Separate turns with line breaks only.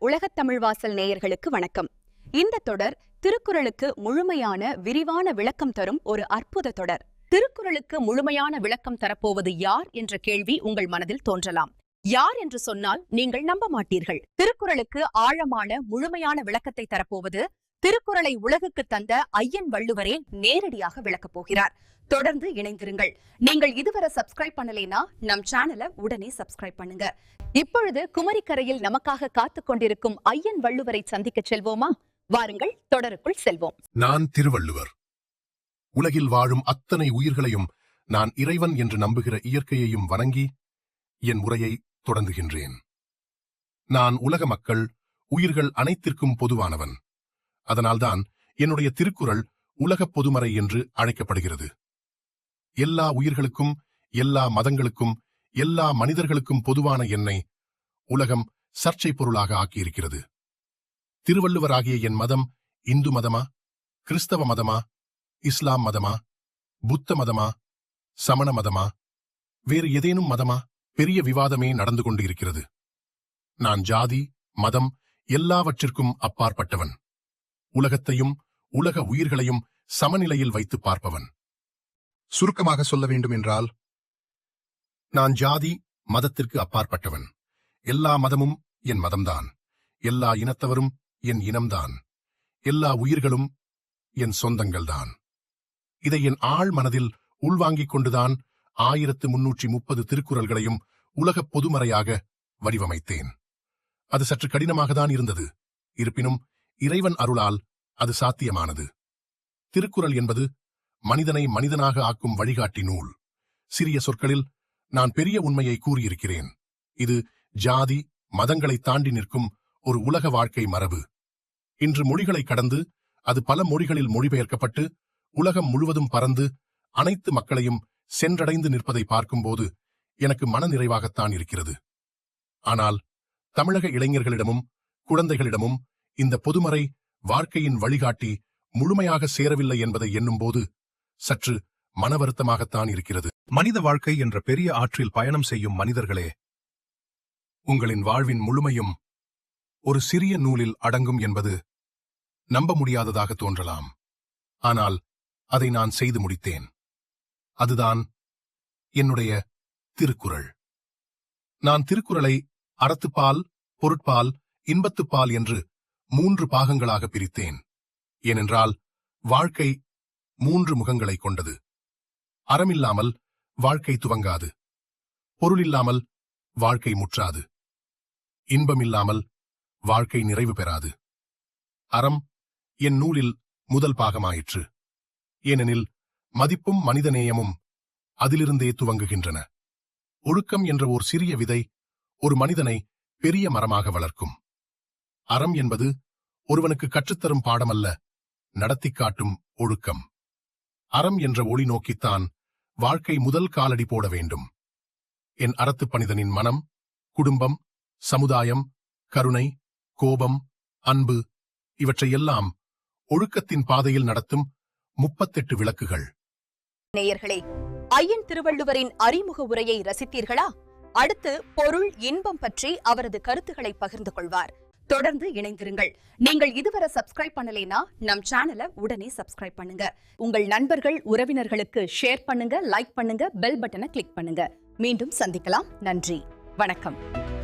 உலகத் தமிழ் வாசல் நேயர்களுக்கு வணக்கம். இந்த தொடர் திருக்குறளுக்கு முழுமையான விரிவான விளக்கம் தரும் ஒரு அற்புத தொடர். திருக்குறளுக்கு முழுமையான விளக்கம் தரப்போவது யார் என்ற கேள்வி உங்கள் மனதில் தோன்றலாம். யார் என்று சொன்னால் நீங்கள் நம்ப மாட்டீர்கள். திருக்குறளுக்கு ஆழமான முழுமையான விளக்கத்தை தரப்போவது திருக்குறளை உலகுக்கு தந்த ஐயன் வள்ளுவரே நேரடியாக விளக்கப் போகிறார். தொடர்ந்து இணைந்திருங்கள். நீங்கள் இதுவரை சப்ஸ்கிரைப் பண்ணலைனா நம் சேனலை உடனே சப்ஸ்கிரைப் பண்ணுங்க. இப்பொழுது குமரிக்கரையில் நமக்காக காத்துக் கொண்டிருக்கும் ஐயன் வள்ளுவரை சந்திக்க செல்வோமா? வாருங்கள் தொடருக்குள் செல்வோம்.
நான் திருவள்ளுவர். உலகில் வாழும் அத்தனை உயிர்களையும் நான் இறைவன் என்று நம்புகிற இயற்கையையும் வணங்கி என் உரையை தொடங்குகின்றேன். நான் உலக மக்கள் உயிர்கள் அனைத்திற்கும் பொதுவானவன். அதனால்தான் என்னுடைய திருக்குறள் உலகப் பொதுமறை என்று அழைக்கப்படுகிறது. எல்லா உயிர்களுக்கும் எல்லா மதங்களுக்கும் எல்லா மனிதர்களுக்கும் பொதுவான என்னை உலகம் சர்ச்சை பொருளாக ஆக்கியிருக்கிறது. திருவள்ளுவராகிய என் மதம் இந்து மதமா கிறிஸ்தவ மதமா இஸ்லாம் மதமா புத்த மதமா சமண மதமா வேறு ஏதேனும் மதமா? பெரிய விவாதமே நடந்து கொண்டு இருக்கிறது நான் ஜாதி மதம் எல்லாவற்றிற்கும் அப்பாற்பட்டவன். உலகத்தையும் உலக உயிர்களையும் சமநிலையில் வைத்து பார்ப்பவன். சுருக்கமாக சொல்ல வேண்டும் என்றால் நான் ஜாதி மதத்திற்கு அப்பாற்பட்டவன். எல்லா மதமும் என் மதம்தான். எல்லா இனத்தவரும் என் இனம்தான். எல்லா உயிர்களும் என் சொந்தங்கள்தான். இதை என் ஆழ் மனதில் உள்வாங்கிக் கொண்டுதான் ஆயிரத்து முன்னூற்றி முப்பது திருக்குறள்களையும் உலகப் பொதுமறையாக வடிவமைத்தேன். அது சற்று கடினமாகத்தான் இருந்தது. இருப்பினும் இறைவன் அருளால் அது சாத்தியமானது. திருக்குறள் என்பது மனிதனை மனிதனாக ஆக்கும் வழிகாட்டி நூல். சிறிய சொற்களில் நான் பெரிய உண்மையை கூறியிருக்கிறேன். இது ஜாதி மதங்களை தாண்டி நிற்கும் ஒரு உலக வாழ்க்கை மரபு. இன்று மொழிகளை கடந்து அது பல மொழிகளில் மொழிபெயர்க்கப்பட்டு உலகம் முழுவதும் பறந்து அனைத்து மக்களையும் சென்றடைந்து நிற்பதை பார்க்கும்போது எனக்கு மனநிறைவாகத்தான் இருக்கிறது. ஆனால் தமிழக இளைஞர்களிடமும் குழந்தைகளிடமும் இந்த பொதுமறை வாழ்க்கையின் வழிகாட்டி முழுமையாக சேரவில்லை என்பதை எண்ணும்போது சற்று மன வருத்தமாகத்தான் இருக்கிறது.
மனித வாழ்க்கை என்ற பெரிய ஆற்றில் பயணம் செய்யும் மனிதர்களே
உங்களின் வாழ்வின் முழுமையும் ஒரு சிறிய நூலில் அடங்கும் என்பது நம்ப முடியாததாக தோன்றலாம். ஆனால் அதை நான் செய்து முடித்தேன். அதுதான் என்னுடைய திருக்குறள். நான் திருக்குறளை அறத்துப்பால் பொருட்பால் இன்பத்துப்பால் என்று மூன்று பாகங்களாக பிரித்தேன். ஏனென்றால் வாழ்க்கை மூன்று முகங்களை கொண்டது. அறமில்லாமல் வாழ்க்கை துவங்காது. பொருளில்லாமல் வாழ்க்கை முற்றாது. இன்பமில்லாமல் வாழ்க்கை நிறைவு பெறாது. அறம் என் நூலில் முதல் பாகமாயிற்று. ஏனெனில் மதிப்பும் மனிதநேயமும் அதிலிருந்தே துவங்குகின்றன. ஒழுக்கம் என்ற ஓர் சிறிய விதை ஒரு மனிதனை பெரிய மரமாக வளர்க்கும். அறம் என்பது ஒருவனுக்கு கற்றுத்தரும் பாடமல்ல நடத்திக் காட்டும் ஒழுக்கம். அறம் என்ற ஒளி நோக்கித்தான் வாழ்க்கை முதல் காலடி போட வேண்டும். என் அறத்துப் பணிதனின் மனம் குடும்பம் சமுதாயம் கருணை கோபம் அன்பு இவற்றையெல்லாம் ஒழுக்கத்தின் பாதையில் நடத்தும் முப்பத்தெட்டு விளக்குகள்.
நேயர்களே ஐயன் திருவள்ளுவரின் அறிமுக உரையை ரசித்தீர்களா? அடுத்து பொருள் இன்பம் பற்றி அவரது கருத்துக்களை பகிர்ந்து கொள்வார். தொடர்ந்து இணைந்திருங்கள். நீங்கள் இதுவரை சப்ஸ்கிரைப் பண்ணலைனா நம் சேனலை உடனே சப்ஸ்கிரைப் பண்ணுங்க. உங்கள் நண்பர்கள் உறவினர்களுக்கு ஷேர் பண்ணுங்க லைக் பண்ணுங்க பெல் பட்டனை கிளிக் பண்ணுங்க. மீண்டும் சந்திக்கலாம். நன்றி. வணக்கம்.